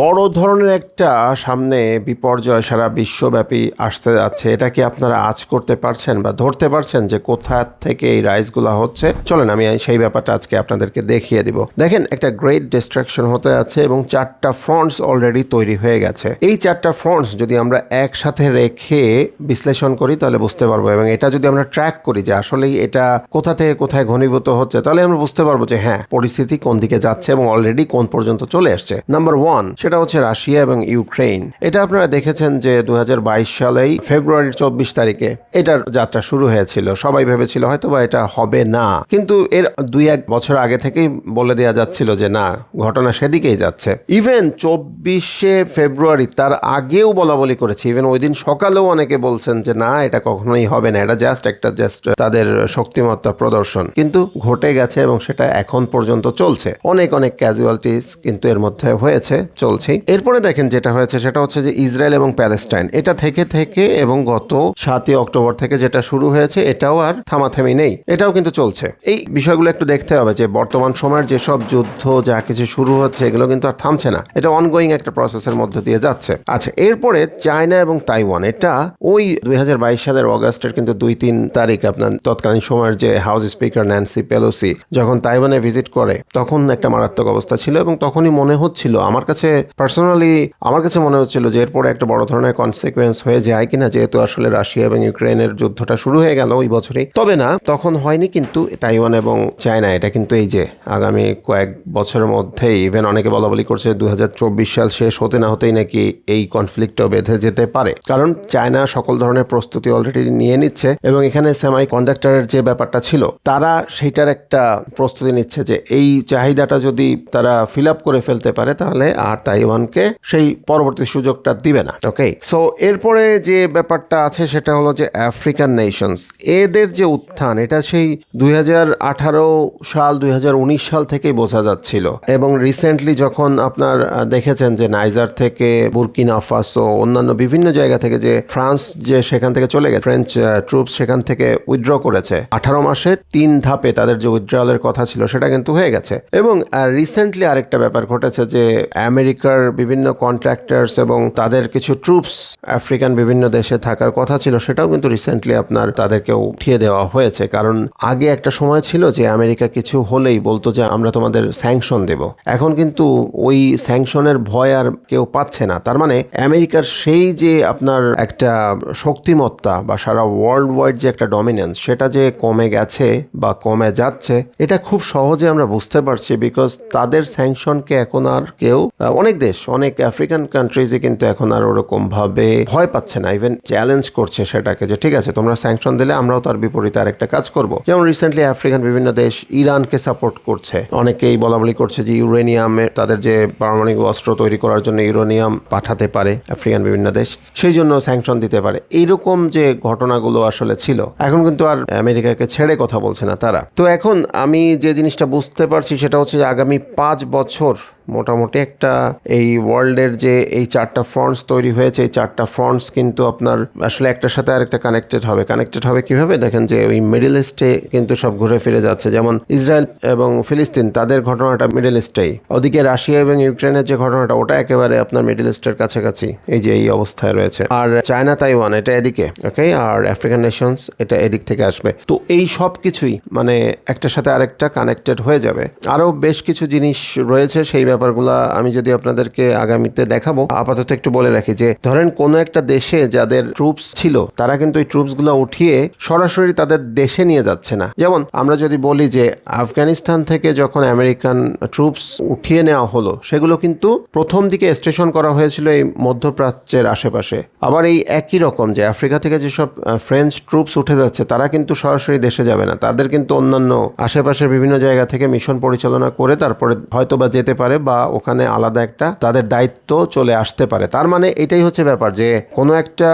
বড় ধরনের একটা সামনে বিপর্যয় সারা বিশ্বব্যাপী আসতে যাচ্ছে। এটা কি আপনারা আজ করতে পারছেন বা ধরতে পারছেন যে কোথা থেকে এই রাইসগুলো হচ্ছে? চলেন, আমি সেই ব্যাপারটা আজকে আপনাদেরকে দেখিয়ে দিব। দেখেন, একটা গ্রেট ডিস্ট্রাকশন হতে আছে এবং চারটা ফ্রন্টস অলরেডি তৈরি হয়ে গেছে। এই চারটা ফ্রন্টস যদি আমরা একসাথে রেখে বিশ্লেষণ করি, তাহলে বুঝতে পারব এবং এটা যদি আমরা ট্র্যাক করি যে আসলেই এটা কোথা থেকে কোথায় ঘনীভূত হচ্ছে, তাহলে আমরা বুঝতে পারব যে হ্যাঁ পরিস্থিতি কোন দিকে যাচ্ছে এবং অলরেডি কোন পর্যন্ত চলে আসছে। নাম্বার ওয়ান সেটা হচ্ছে রাশিয়া এবং ইউক্রেন এটা আপনারা দেখেছেন যে দু হাজার বাইশ সালেই ফেব্রুয়ারির চব্বিশ তারিখে এটার যাত্রা শুরু হয়েছিল। সবাই ভেবেছিল হয়তো বা এটা হবে না। কিন্তু এর দুই এক বছর আগে থেকেই বলে দেওয়া যাচ্ছিল যে না, ঘটনা সেদিকেই যাচ্ছে। ইভেন চব্বিশে ফেব্রুয়ারি তার আগেও বলা বলি করেছে। ইভেন ওই দিন সকালেও অনেকে বলছেন যে না, এটা কখনোই হবে না। এটা জাস্ট একটা জাস্ট তাদের শক্তিমত্তা প্রদর্শন। কিন্তু ঘটে গেছে এবং সেটা এখন পর্যন্ত চলছে। অনেক অনেক ক্যাজুয়ালিটিস কিন্তু এর মধ্যে হয়েছে চলছে এরপরে দেখেন যেটা হয়েছে, সেটা হচ্ছে যে ইসরায়েল এবং প্যালেস্টাইন, এটা থেকে থেকে এবং গত সাতই অক্টোবর থেকে যেটা শুরু হয়েছে, এটাও আর থামাথামি নেই। এটাও কিন্তু চলছে। এই বিষয়গুলো একটু দেখতে হবে যে বর্তমান সময়ের যেসব যুদ্ধ, যা কিছু শুরু হচ্ছে, এগুলো কিন্তু আর থামছে না। এটা অনগোয়িং একটা প্রসেসের মধ্যে দিয়ে যাচ্ছে। আচ্ছা এরপরে চায়না এবং তাইওয়ান, এটা ওই দুই হাজার বাইশ সালের অগাস্টের কিন্তু দুই তিন তারিখ আপনার তৎকালীন সময়ের যে হাউস স্পিকার ন্যান্সি পেলোসি, যখন তাইওয়ানে ভিজিট করে, তখন একটা মারাত্মক অবস্থা ছিল এবং তখনই মনে হচ্ছিল, আমার কাছে পার্সোনালি আমার কাছে মনে হচ্ছিল যে এরপরে একটা বড় ধরনের কনসিকুয়েন্স হয়ে যায় কিনা, যেহেতু আসলে রাশিয়া এবং ইউক্রেনের যুদ্ধটা শুরু হয়ে গেল ওই বছরেই। তবে না, তখন হয়নি কিন্তু তাইওয়ান এবং চায়না, এটা কিন্তু এই যে আগামী কয়েক বছরের মধ্যেই ইভেন অনেকে বলা বলি করছে দু হাজার চব্বিশ সাল শেষ হতে না হতেই নাকি এই কনফ্লিক্টও বেঁধে যেতে পারে। কারণ চায়না সকল ধরনের প্রস্তুতি অলরেডি নিয়ে নিচ্ছে এবং এখানে সেমাই কন্ডাক্টরের যে ব্যাপারটা ছিল, তারা সেইটার একটা প্রস্তুতি নিচ্ছে যে এই চাহিদাটা যদি তারা ফিল আপ করে ফেলতে পারে, তাহলে আর তাইওয়ানকে সেই পরবর্তী সুযোগটা দিবে না। ওকে সো এরপরে যে ব্যাপারটা আছে সেটা হলো যে আফ্রিকান নেশনস এদের যে উত্থান, এটা সেই দুই সাল দুই সাল থেকেই বোঝা যাচ্ছিল। এবং রিসেন্টলি যখন আপনার দেখেছেন যে নাইজার থেকে, বুরকিনা ফাসো, অন্যান্য বিভিন্ন জায়গা থেকে যে ফ্রান্স যে সেখান থেকে চলে গেছে ফ্রেঞ্চ ট্রুপস সেখান থেকে উইথড্র করেছে। আঠারো মাসে তিন ধাপে তাদের যে উইথড্রলের কথা ছিল, সেটা কিন্তু হয়ে গেছে। এবং রিসেন্টলি আরেকটা ব্যাপার ঘটেছে যে আমেরিকার বিভিন্ন কন্ট্রাক্টার্স এবং তাদের কিছু ট্রুপস আফ্রিকান বিভিন্ন দেশে থাকার কথা ছিল, সেটাও কিন্তু রিসেন্টলি আপনার তাদেরকে উঠিয়ে দেওয়া হয়েছে। কারণ আগে একটা সময় ছিল যে আমেরিকা কিছু হলেই বলতো যে, আমরা তোমাদের স্যাংশন দেব। এখন কিন্তু ওই স্যাংশনের ভয় আর কেউ পাচ্ছে না। তার মানে আমেরিকার সেই যে আপনার একটা শক্তিমত্তা বা সারা ওয়ার্ল্ড ওয়াইড যে একটা ডমিনেন্স সেটা যে কমে গেছে বা কমে যাচ্ছে, এটা খুব সহজে আমরা বুঝতে পারছি বিকজ তাদের স্যাংশনকে এখন আর কেউ অনেক দেশ, অনেক আফ্রিকান কান্ট্রিজে কিন্তু এখন আর ওরকম ভাবে ভয় পাচ্ছে না ইভেন চ্যালেঞ্জ করছে সেটাকে যে ঠিক আছে, তোমরা স্যাংশন দিলে আমরাও তার বিপরীতে আরেকটা কাজ করব। যেমন রিসেন্টলি আফ্রিকান বিভিন্ন দেশ ইরানকে সাপোর্ট করছে। অনেকেই বলা বলি করছে যে ইউরেনিয়ামে তাদের যে পারমাণবিক অস্ত্র তৈরি করার জন্য ইউরেনিয়াম পাঠাতে পারে আফ্রিকান বিভিন্ন দেশ, সেই জন্য স্যাংশন দিতে পারে। এইরকম যে ঘটনাগুলো আসলে ছিল, এখন কিন্তু আর আমেরিকাকে ছেড়ে কথা বলছে না তারা। তো এখন আমি যে জিনিসটা বুঝতে পারছি সেটা হচ্ছে যে আগামী পাঁচ বছর মোটামুটি একটা এই ওয়ার্ল্ডের যে এই চারটা ফ্রন্টস তৈরি হয়েছে, এই চারটা ফ্রন্টস কিন্তু আপনার আসলে একটার সাথে আরেকটা কানেক্টেড হবে। কানেক্টেড হবে কীভাবে? দেখেন যে ওই মিডল ইস্টে কিন্তু সব ঘুরে ফিরে যাচ্ছে। যেমন ইসরায়েল এবং ফিলিস্তিন, তাদের ঘটনাটা মিডল ইস্টেই ওদিকে রাশিয়া এবং ইউক্রেনের যে ঘটনাটা, ওটা একেবারে আপনার মিডল ইস্টের কাছাকাছি এই যে এই অবস্থায় রয়েছে। আর চায়না তাইওয়ান এটা এদিকে ওকে আর আফ্রিকান নেশনস এটা এদিক থেকে আসবে। তো এই সব কিছুই মানে একটার সাথে আরেকটা কানেক্টেড হয়ে যাবে। আরও বেশ কিছু জিনিস রয়েছে, সেই ব্যাপারগুলা আমি যদি আপনাদেরকে আগামীতে দেখাবো, আপাতত একটু বলে রাখি যে, ধরেন কোনো একটা দেশে যাদের ট্রুপস ছিল, তারা কিন্তু ওই ট্রুপসগুলো উঠিয়ে সরাসরি তাদের দেশে নিয়ে যাচ্ছে না। যেমন, আমরা যদি বলি যে, আফগানিস্তান থেকে যখন আমেরিকান ট্রুপস উঠিয়ে নেওয়া হলো, সেগুলো কিন্তু প্রথম দিকে স্টেশন করা হয়েছিল এই মধ্যপ্রাচ্যের আশেপাশে। আবার এই একই রকম যে, আফ্রিকা থেকে যেসব ফ্রেঞ্চ ট্রুপস উঠে যাচ্ছে, তারা কিন্তু সরাসরি দেশে যাবে না। তাদের কিন্তু অন্যান্য আশেপাশের বিভিন্ন জায়গা থেকে মিশন পরিচালনা করে তারপরে হয়তো বা যেতে পারে বা ওখানে আলাদা একটা তাদের দায়িত্ব চলে আসতে পারে। তার মানে এটাই হচ্ছে ব্যাপার যে কোনো একটা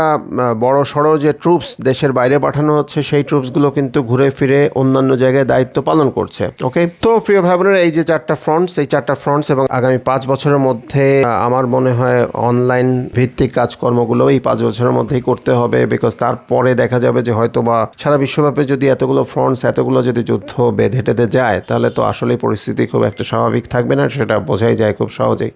বড় সড়ো যে ট্রুপস দেশের বাইরে পাঠানো হচ্ছে সেই ট্রুপসগুলো কিন্তু ঘুরে ফিরে অন্যান্য জায়গায় দায়িত্ব পালন করছে। ওকে তো প্রিয় ভাই বোনেরা, এই যে চারটা ফ্রন্টস এই চারটা ফ্রন্টস এবং আগামী পাঁচ বছরের মধ্যে আমার মনে হয় অনলাইন ভিত্তিক কাজকর্মগুলো এই পাঁচ বছরের মধ্যেই করতে হবে বিকজ তারপরে দেখা যাবে যে হয়তো বা সারা বিশ্বব্যাপী যদি এতগুলো ফ্রন্টস এতগুলো যদি যুদ্ধ বেঁধে টেঁধে যায় তাহলে তো আসলেই পরিস্থিতি খুব একটা স্বাভাবিক থাকবে না সেটা বোঝাই যায় খুব সহজেই।